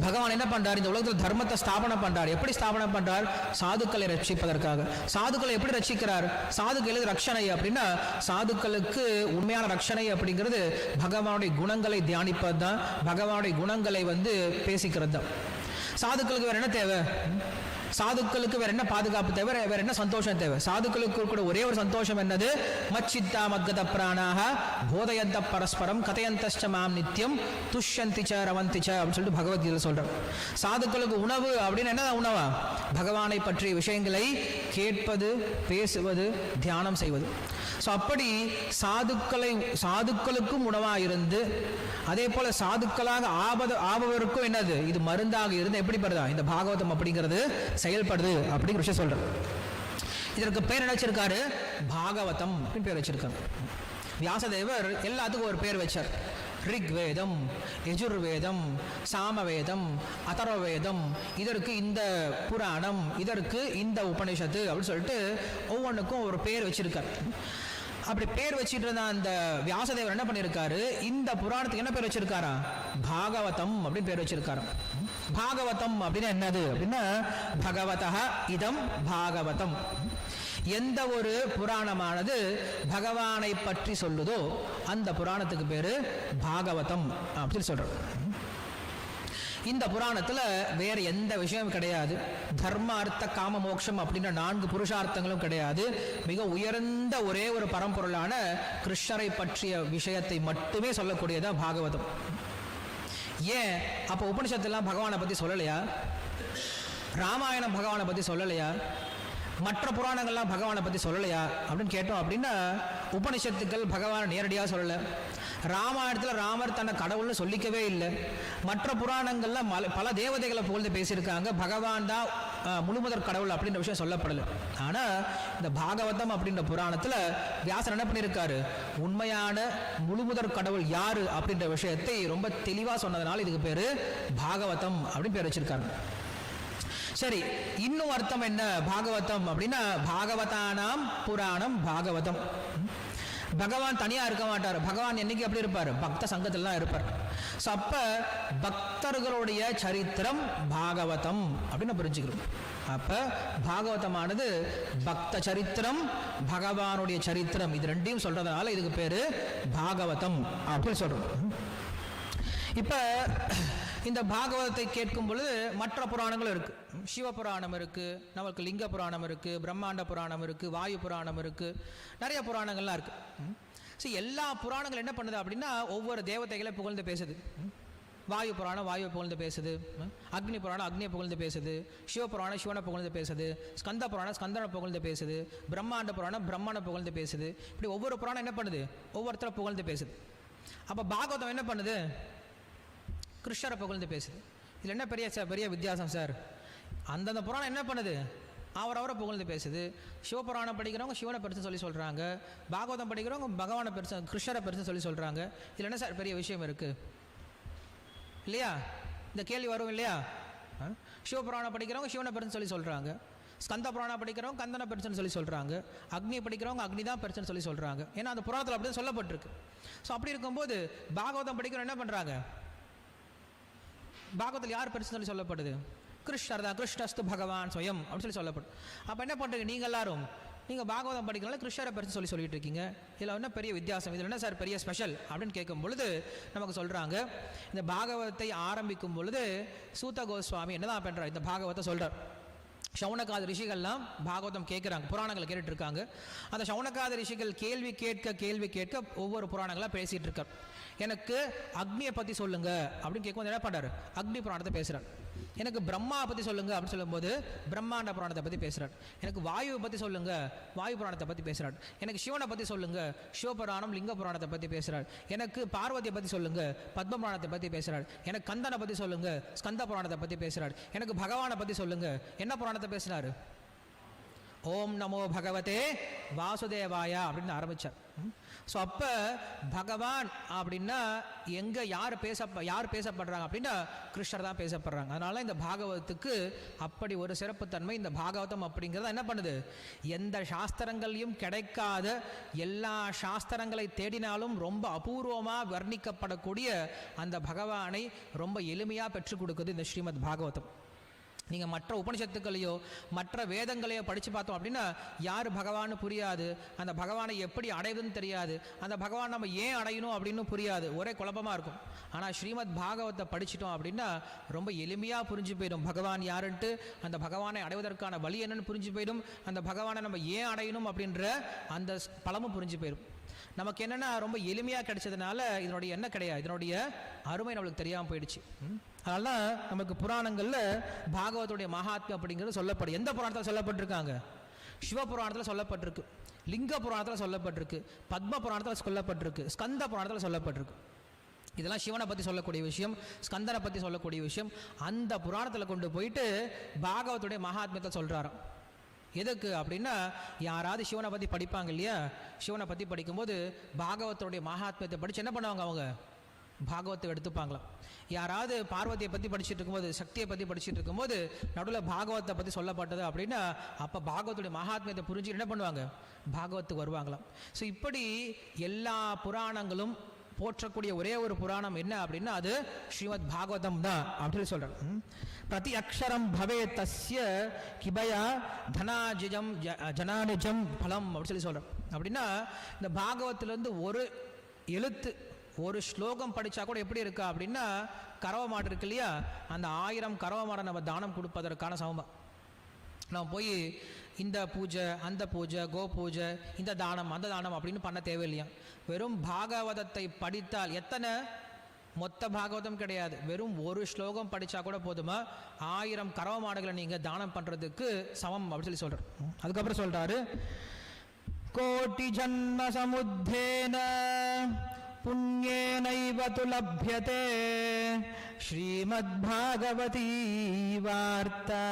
பகவான் என்ன பண்றார்? இந்த உலகத்தில் தர்மத்தை ஸ்தாபனம் பண்றார். எப்படி ஸ்தாபனம் பண்றார்? சாதுக்களை ரட்சிப்பதற்காக. சாதுக்களை எப்படி ரட்சிக்கிறார்? சாதுக்களுக்கு ரட்சணை அப்படின்னா சாதுக்களுக்கு உண்மையான ரட்சணை அப்படிங்கிறது பகவானுடைய குணங்களை தியானிப்பது தான் பகவானுடைய குணங்களை வந்து பேசிக்கிறது தான் சாதுக்களுக்கு வேற என்ன தேவை? சாதுக்களுக்கு வேற என்ன பாதுகாப்பு தேவை? வேற என்ன சந்தோஷம் தேவை? சாதுக்களுக்கு கூட ஒரே ஒரு சந்தோஷம் என்னது? மச்சித்தா மத்கத பிராணாக போதயந்த பரஸ்பரம் கதையந்தஷ்ட மாம் நித்தியம் துஷ்யந்தி ச ரவந்தி ச அப்படின்னு சொல்லிட்டு பகவத்கீதை சொல்றோம் சாதுக்களுக்கு உணவு அப்படின்னு என்ன உணவா? பகவானை பற்றிய விஷயங்களை கேட்பது பேசுவது தியானம் செய்வது. ஸோ அப்படி சாதுக்களை சாதுக்களுக்கும் உணவாக இருந்து அதே போல் சாதுக்களாக ஆபத ஆபவருக்கும் என்னது? இது மருந்தாக இருந்து எப்படி படுதா இந்த பாகவதம் அப்படிங்கிறது செயல்படுது அப்படிங்கிற விஷயம் சொல்கிறேன் இதற்கு பேர் என்ன வச்சிருக்காரு? பாகவதம் அப்படின்னு பேர் வச்சிருக்காங்க. வியாசதேவர் எல்லாத்துக்கும் ஒரு பேர் வச்சார். ரிக்வேதம் எஜுர்வேதம் சாமவேதம் அதர்வேதம் இதற்கு இந்த புராணம் இதற்கு இந்த உபனிஷத்து அப்படின்னு சொல்லிட்டு ஒவ்வொன்றுக்கும் ஒரு பேர் வச்சிருக்கார். அப்படி பேர் வச்சிட்டு இருந்த அந்த வியாசதேவர் என்ன பண்ணியிருக்காரு இந்த புராணத்துக்கு என்ன பேர் வச்சிருக்காரா? பாகவதம் அப்படின்னு பேர் வச்சிருக்காரு பாகவதம் அப்படின்னா என்னது? அப்படின்னா பகவதா இதம் பாகவதம். எந்த ஒரு புராணமானது பகவானை பற்றி சொல்லுதோ அந்த புராணத்துக்கு பேரு பாகவதம் அப்படின்னு சொல்றோம் இந்த புராணத்தில் வேற எந்த விஷயமும் கிடையாது. தர்ம அர்த்த காம மோட்சம் அப்படின்ற நான்கு புருஷார்த்தங்களும் கிடையாது. மிக உயர்ந்த ஒரே ஒரு பரம்பொருளான கிருஷ்ணரை பற்றிய விஷயத்தை மட்டுமே சொல்லக்கூடியதான் பாகவதம். ஏன்? அப்போ உபனிஷத்துலாம் பகவானை பற்றி சொல்லலையா? ராமாயணம் பகவானை பற்றி சொல்லலையா? மற்ற புராணங்கள்லாம் பகவானை பற்றி சொல்லலையா? அப்படின்னு கேட்டோம் அப்படின்னா உபனிஷத்துக்கள் பகவானை நேரடியாக சொல்லலை. ராமாயணத்தில் ராமர் தன்னை கடவுள்னு சொல்லிக்கவே இல்லை. மற்ற புராணங்களில் மல பல தேவதைகளை புகழ்ந்து பேசியிருக்காங்க. பகவான் தான் முழுமுதற் கடவுள் அப்படின்ற விஷயம் சொல்லப்படலை. ஆனால் இந்த பாகவதம் அப்படின்ற புராணத்தில் வியாசர் என்ன பண்ணியிருக்காரு? உண்மையான முழுமுதற் கடவுள் யார் அப்படின்ற விஷயத்தை ரொம்ப தெளிவாக சொன்னதுனால இதுக்கு பேர் பாகவதம் அப்படின்னு பேர் வச்சிருக்காங்க. சரி இன்னும் அர்த்தம் என்ன பாகவதம் அப்படின்னா பாகவதானாம் புராணம் பாகவதம். பகவான் தனியாக இருக்க மாட்டார். பகவான் என்னைக்கு எப்படி இருப்பார்? பக்த சங்கத்திலாம் இருப்பார். ஸோ அப்போ பக்தர்களுடைய சரித்திரம் பாகவதம் அப்படின்னு புரிஞ்சுக்கிறோம். அப்போ பாகவதமானது பக்த சரித்திரம் பகவானுடைய சரித்திரம். இது ரெண்டையும் சொல்கிறதுனால இதுக்கு பேர் பாகவதம் அப்படின்னு சொல்கிறோம் இப்போ இந்த பாகவதத்தை கேட்கும் பொழுது மற்ற புராணங்களும் இருக்குது சிவபுராணம் இருக்குது நமக்கு லிங்க புராணம் இருக்குது பிரம்மாண்ட புராணம் இருக்குது வாயு புராணம் இருக்குது நிறைய புராணங்கள்லாம் இருக்குது ஸோ எல்லா புராணங்கள் என்ன பண்ணுது அப்படின்னா ஒவ்வொரு தேவதைகளை புகழ்ந்து பேசுது. வாயு புராணம் வாயுவை புகழ்ந்து பேசுது. அக்னி புராணம் அக்னியை புகழ்ந்து பேசுது. சிவபுராணம் சிவனை புகழ்ந்து பேசுது. ஸ்கந்த புராணம் ஸ்கந்தனை புகழ்ந்து பேசுது. பிரம்மாண்ட புராணம் பிரம்மனை புகழ்ந்து பேசுது. இப்படி ஒவ்வொரு புராணம் என்ன பண்ணுது? ஒவ்வொருத்தரை புகழ்ந்து பேசுது. அப்போ பாகவதம் என்ன பண்ணுது? கிருஷ்ணரை புகழ்ந்து பேசுது. இதில் என்ன பெரிய சார் பெரிய வித்தியாசம் சார்? அந்தந்த புராணம் என்ன பண்ணுது? அவரவரை புகழ்ந்து பேசுது. சிவபுராணம் படிக்கிறவங்க சிவனை பெருசு சொல்லி சொல்கிறாங்க பாகவதம் படிக்கிறவங்க பகவானை பெருசு கிருஷ்ணரை பெருசு சொல்லி சொல்கிறாங்க இதில் என்ன சார் பெரிய விஷயம் இருக்குது இல்லையா? இந்த கேள்வி வரும் இல்லையா? சிவபுராணம் படிக்கிறவங்க சிவனை பெருசுன்னு சொல்லி சொல்கிறாங்க ஸ்கந்த புராணம் படிக்கிறவங்க கந்தனை பெருசுன்னு சொல்லி சொல்கிறாங்க அக்னியை படிக்கிறவங்க அக்னி தான் பெருசுன்னு சொல்லி சொல்கிறாங்க ஏன்னா அந்த புராணத்தில் அப்படி தான் சொல்லப்பட்டிருக்கு. ஸோ அப்படி இருக்கும்போது பாகவதம் படிக்கிறவங்க என்ன பண்ணுறாங்க பாகவத்தில் யார் பெருசுன்னு சொல்லி சொல்லப்படுது? கிருஷ்ணர் தான் கிருஷ்ணஸ்து பகவான் சுயம் அப்படின்னு சொல்லி சொல்லப்படும் அப்போ என்ன பண்ணுறீங்க நீங்கள் எல்லாரும் நீங்கள் பாகவதம் படிக்கிறனால கிருஷ்ணரை பெருசு சொல்லி சொல்லிட்டு இருக்கீங்க இதில் என்ன பெரிய வித்தியாசம்? இதில் என்ன சார் பெரிய ஸ்பெஷல் அப்படின்னு கேட்கும் பொழுது நமக்கு சொல்கிறாங்க இந்த பாகவதத்தை ஆரம்பிக்கும் பொழுது சூத்த கோஸ்வாமி என்னதான் பண்ணுறார் இந்த பாகவத்தை சொல்கிறார் சவுனகாத ரிஷிகள்லாம் பாகவதம் கேட்குறாங்க புராணங்களை கேட்டுட்டு இருக்காங்க அந்த சவுனகாத ரிஷிகள் கேள்வி கேட்க கேள்வி கேட்க ஒவ்வொரு புராணங்களாக பேசிகிட்டு இருக்கார் எனக்கு அக்னியை பற்றி சொல்லுங்கள் அப்படின்னு கேட்கும்போது என்ன பண்ணுறாரு அக்னி புராணத்தை பேசுகிறார் எனக்கு பிரம்மா பற்றி சொல்லுங்கள் அப்படின்னு சொல்லும்போது பிரம்மாண்ட புராணத்தை பற்றி பேசுகிறார் எனக்கு வாயுவை பற்றி சொல்லுங்கள் வாயு புராணத்தை பற்றி பேசுகிறார் எனக்கு சிவனை பற்றி சொல்லுங்கள் சிவபுராணம் லிங்க புராணத்தை பற்றி பேசுகிறார் எனக்கு பார்வதியை பற்றி சொல்லுங்கள் பத்ம புராணத்தை பற்றி பேசுகிறார் எனக்கு கந்தனை பற்றி சொல்லுங்கள் ஸ்கந்த புராணத்தை பற்றி பேசுகிறார் எனக்கு பகவானை பற்றி சொல்லுங்கள் என்ன புராணத்தை பேசுனாரு? ஓம் நமோ பகவதே வாசுதேவாயா அப்படின்னு ஆரம்பிச்சார். ஸோ அப்போ பகவான் அப்படின்னா எங்கே யார் பேச யார் பேசப்படுறாங்க அப்படின்னா கிருஷ்ணர் தான் பேசப்படுறாங்க. அதனால இந்த பாகவதத்துக்கு அப்படி ஒரு சிறப்புத்தன்மை இந்த பாகவதம் அப்படிங்கிறத என்ன பண்ணுது? எந்த சாஸ்திரங்களையும் கிடைக்காத எல்லா சாஸ்திரங்களை தேடினாலும் ரொம்ப அபூர்வமாக வர்ணிக்கப்படக்கூடிய அந்த பகவானை ரொம்ப எளிமையாக பெற்றுக் கொடுக்குது இந்த ஸ்ரீமத் பாகவதம். நீங்கள் மற்ற உபனிஷத்துக்களையோ மற்ற வேதங்களையோ படித்து பார்த்தோம் அப்படின்னா யார் பகவான் புரியாது. அந்த பகவானை எப்படி அடைவதுன்னு தெரியாது. அந்த பகவான் நம்ம ஏன் அடையணும் அப்படின்னு புரியாது. ஒரே குழப்பமாக இருக்கும். ஆனால் ஸ்ரீமத் பாகவத்தை படிச்சிட்டோம் அப்படின்னா ரொம்ப எளிமையாக புரிஞ்சு போயிடும். பகவான் யாருன்ட்டு அந்த பகவானை அடைவதற்கான வழி என்னன்னு புரிஞ்சு போயிடும். அந்த பகவானை நம்ம ஏன் அடையணும் அப்படின்ற அந்த ஸ்- பலமும் புரிஞ்சு போயிடும் நமக்கு என்னென்னா ரொம்ப எளிமையாக கிடைச்சதுனால இதனுடைய என்ன கிடையாது. இதனுடைய அருமை நம்மளுக்கு தெரியாமல் போயிடுச்சு. ம்? அதனால் நமக்கு புராணங்களில் பாகவத்துடைய மகாத்மியம் அப்படிங்கிறது சொல்லப்படும் எந்த புராணத்தில் சொல்லப்பட்டிருக்காங்க? சிவபுராணத்தில் சொல்லப்பட்டிருக்கு. லிங்க புராணத்தில் சொல்லப்பட்டிருக்கு. பத்ம புராணத்தில் சொல்லப்பட்டிருக்கு. ஸ்கந்த புராணத்தில் சொல்லப்பட்டிருக்கு. இதெல்லாம் சிவனை பற்றி சொல்லக்கூடிய விஷயம் ஸ்கந்தனை பற்றி சொல்லக்கூடிய விஷயம். அந்த புராணத்தில் கொண்டு போயிட்டு பாகவத்துடைய மகாத்மியத்தை சொல்கிறாராம் எதுக்கு அப்படின்னா யாராவது சிவனை பற்றி படிப்பாங்க இல்லையா? சிவனை பற்றி படிக்கும்போது பாகவத்துடைய மகாத்மியத்தை படித்து என்ன பண்ணுவாங்க அவங்க? பாகவத்தை எடுத்துப்பாங்களாம். யாராவது பார்வதியை பற்றி படிச்சுட்டு இருக்கும்போது சக்தியை பற்றி படிச்சுட்டு இருக்கும்போது நடுவில் பாகவத்தை பற்றி சொல்லப்பட்டது அப்படின்னா அப்போ பாகவத்துடைய மகாத்மியத்தை புரிஞ்சு என்ன பண்ணுவாங்க? பாகவத்துக்கு வருவாங்களாம். ஸோ இப்படி எல்லா புராணங்களும் போற்றக்கூடிய ஒரே ஒரு புராணம் என்ன அப்படின்னா அது ஸ்ரீமத் பாகவதம் தான் அப்படின்னு சொல்கிறேன் பிரதி அக்ஷரம் பவே தஸ்ய கிபயா தனாஜிஜம் ஜ- ஜனானிஜம் பலம் அப்படின்னு சொல்லி சொல்கிறேன் அப்படின்னா இந்த பாகவத்திலேருந்து ஒரு எழுத்து ஒரு ஸ்லோகம் படித்தா கூட எப்படி இருக்கா அப்படின்னா கறவை மாடு இருக்கு இல்லையா? அந்த ஆயிரம் கறவை மாடை நம்ம தானம் கொடுப்பதற்கான சமம்? நம்ம போய் இந்த பூஜை அந்த பூஜை கோ பூஜை இந்த தானம் அந்த தானம் அப்படின்னு பண்ண தேவையில்லையா? வெறும் பாகவதத்தை படித்தால் எத்தனை? மொத்த பாகவதம் கிடையாது. வெறும் ஒரு ஸ்லோகம் படித்தா கூட போதுமா? ஆயிரம் கறவை மாடுகளை நீங்கள் தானம் பண்ணுறதுக்கு சமம் அப்படின்னு சொல்லி சொல்கிறார் அதுக்கப்புறம் சொல்கிறாரு கோட்டி ஜன்ம சமுத்தேன புண்ணியேனைவ து லப்யதே ஸ்ரீமத்பாகவதீ வார்த்தா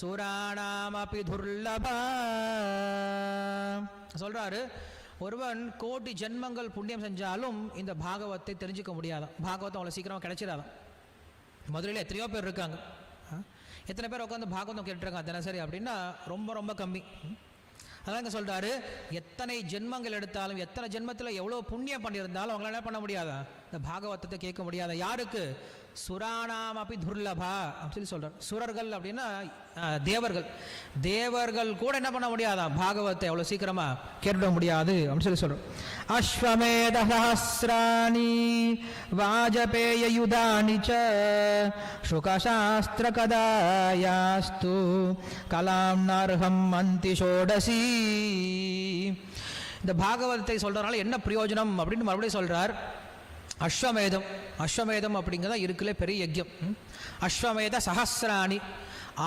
சுராணாமபி துர்லபா சொல்றாரு ஒருவன் கோடி ஜென்மங்கள் புண்ணியம் செஞ்சாலும் இந்த பாகவத்தை தெரிஞ்சுக்க முடியாதான். பாகவதம் அவ்வளோ சீக்கிரமாக கிடைச்சிடாதான். மதுரையில் எத்தனையோ பேர் இருக்காங்க. எத்தனை பேர் உட்காந்து பாகவதம் கேட்டுருக்காங்க தினசரி அப்படின்னா ரொம்ப ரொம்ப கம்மி. அதாங்க சொல்கிறாரு எத்தனை ஜென்மங்கள் எடுத்தாலும் எத்தனை ஜென்மத்தில் எவ்வளோ புண்ணியம் பண்ணியிருந்தாலும் அவங்களால என்ன பண்ண முடியாதா? இந்த பாகவதத்தை கேட்க முடியாத? யாருக்கு? சுராணாம் அப்படி துர்லபா அப்படின்னு சொல்லி சொல்கிறார் சுரர்கள் அப்படின்னா தேவர்கள். தேவர்கள் கூட என்ன பண்ண முடியாதா? பாகவத்தை அவ்வளோ சீக்கிரமாக கேட்டுவிட முடியாது அப்படின்னு சொல்லி சொல்றோம் அஸ்வமேத சஹசிராணி வாஜபேயயுதானி ச சுகசாஸ்திர கதாயாஸ்து கலாம் நர்ஹம் மந்தி ஷோடசி. இந்த பாகவதத்தை சொல்கிறதுனால என்ன பிரயோஜனம் அப்படின்னு மறுபடியும் சொல்கிறார் அஸ்வமேதம் அஸ்வமேதம் அப்படிங்கிறதா இருக்குல்ல பெரிய யஜ்யம். அஸ்வமேத சஹசிராணி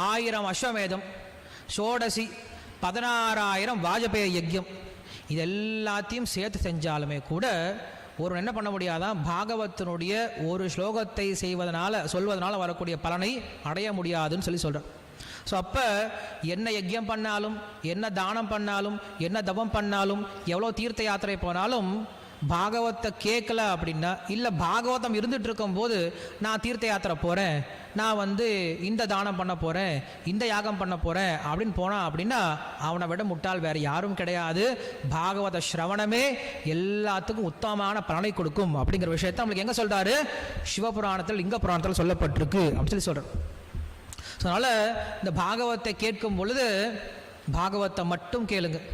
ஆயிரம் அஸ்வமேதம் ஷோடசி பதினாறாயிரம் வாஜபேய யஜ்யம். இது எல்லாத்தையும் சேர்த்து செஞ்சாலுமே கூட ஒரு என்ன பண்ண முடியாதான் பாகவத்தினுடைய ஒரு ஸ்லோகத்தை செய்வதனால சொல்வதனால வரக்கூடிய பலனை அடைய முடியாதுன்னு சொல்லி சொல்கிறேன் ஸோ அப்போ என்ன யஜ்யம் பண்ணாலும் என்ன தானம் பண்ணாலும் என்ன தவம் பண்ணாலும் எவ்வளோ தீர்த்த யாத்திரை போனாலும் பாகவத்தை கேட்கல அப்படின்னா இல்லை பாகவதம் இருந்துட்டு இருக்கும்போது நான் தீர்த்த யாத்திரை போகிறேன் நான் வந்து இந்த தானம் பண்ண போகிறேன் இந்த யாகம் பண்ண போகிறேன் அப்படின்னு போனான் அப்படின்னா அவனை விட முட்டாள் வேறு யாரும் கிடையாது. பாகவத ஸ்ரவணமே எல்லாத்துக்கும் உத்தமமான பலனை கொடுக்கும் அப்படிங்கிற விஷயத்தை நம்மளுக்கு எங்கே சொல்கிறாரு சிவபுராணத்தில் லிங்க புராணத்தில் சொல்லப்பட்டிருக்கு அப்படின்னு சொல்லி சொல்கிறார் ஸோ அதனால் இந்த பாகவத்தை கேட்கும் பொழுது பாகவத்தை மட்டும் கேளுங்கள்